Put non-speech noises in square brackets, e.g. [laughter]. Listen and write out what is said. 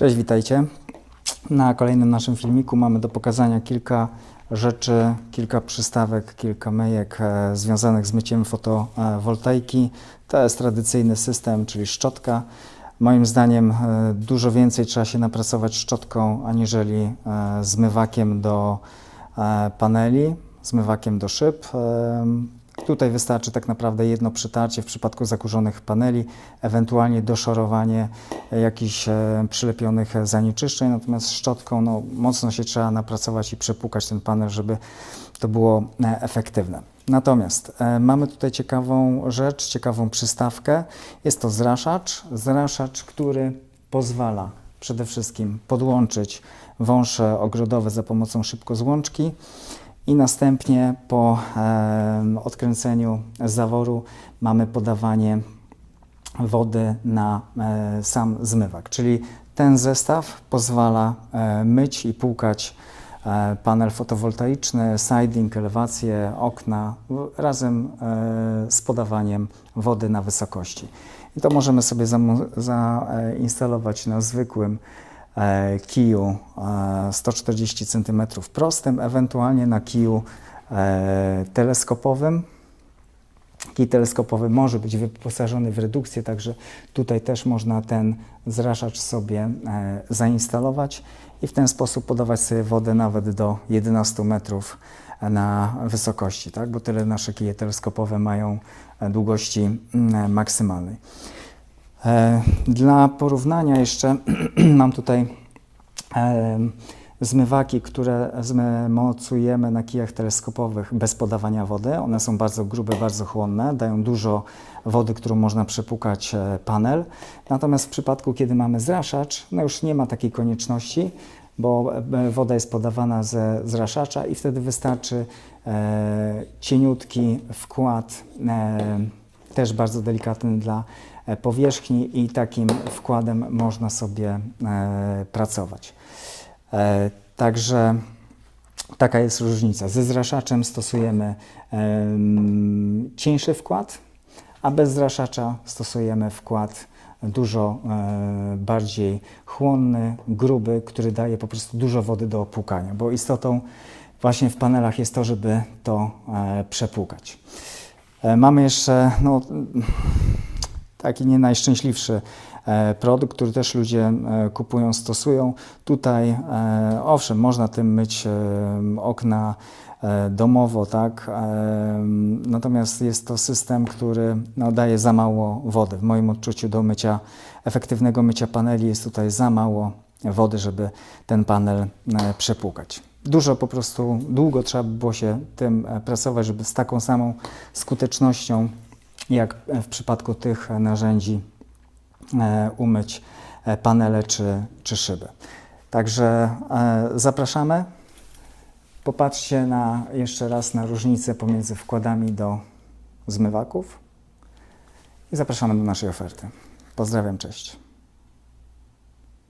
Cześć, witajcie. Na kolejnym naszym filmiku mamy do pokazania kilka rzeczy, kilka przystawek, kilka myjek e, związanych z myciem fotowoltaiki. To jest tradycyjny system, czyli szczotka. Moim zdaniem e, dużo więcej trzeba się napracować szczotką aniżeli e, zmywakiem do paneli, zmywakiem do szyb. Tutaj wystarczy tak naprawdę jedno przytarcie w przypadku zakurzonych paneli, ewentualnie doszorowanie jakichś e, przylepionych zanieczyszczeń, natomiast szczotką no, mocno się trzeba napracować i przepłukać ten panel, żeby to było e, efektywne. Natomiast e, mamy tutaj ciekawą rzecz, ciekawą przystawkę. Jest to zraszacz, zraszacz, który pozwala przede wszystkim podłączyć wąże ogrodowe za pomocą szybkozłączki i następnie po odkręceniu zaworu mamy podawanie wody na e, sam zmywak. Czyli ten zestaw pozwala e, myć i płukać e, panel fotowoltaiczny, siding, elewację, okna razem z podawaniem wody na wysokości. I to możemy sobie zainstalować na zwykłym kiju e, 140 cm prostym, ewentualnie na kiju e, teleskopowym. Kij teleskopowy może być wyposażony w redukcję, także tutaj też można ten zraszacz sobie e, zainstalować i w ten sposób podawać sobie wodę nawet do 11 metrów na wysokości, tak? bo tyle nasze kije teleskopowe mają e, długości mm, maksymalnej. E, Dla porównania jeszcze [clears throat] mam tutaj e, zmywaki, które zmocujemy na kijach teleskopowych bez podawania wody. One są bardzo grube, bardzo chłonne, dają dużo wody, którą można przepłukać e, panel. Natomiast w przypadku, kiedy mamy zraszacz, no już nie ma takiej konieczności, bo woda jest podawana ze zraszacza i wtedy wystarczy cieniutki wkład, też bardzo delikatny dla e, powierzchni i takim wkładem można sobie e, pracować. E, Także taka jest różnica. Ze zraszaczem stosujemy em, cieńszy wkład, a bez zraszacza stosujemy wkład dużo bardziej chłonny, gruby, który daje po prostu dużo wody do opłukania, bo istotą właśnie w panelach jest to, żeby to przepłukać. E, Mamy jeszcze no, taki nie najszczęśliwszy e, produkt, który też ludzie e, kupują, stosują. Tutaj, owszem, można tym myć okna domowo, tak? Natomiast jest to system, który no, daje za mało wody. W moim odczuciu do mycia, efektywnego mycia paneli jest tutaj za mało wody, żeby ten panel e, przepłukać. Dużo po prostu, długo trzeba by było się tym e, pracować, żeby z taką samą skutecznością jak w przypadku tych narzędzi e, umyć e, panele czy, czy szyby. Także e, zapraszamy. Popatrzcie na, jeszcze raz na różnicę pomiędzy wkładami do zmywaków i zapraszamy do naszej oferty. Pozdrawiam, cześć.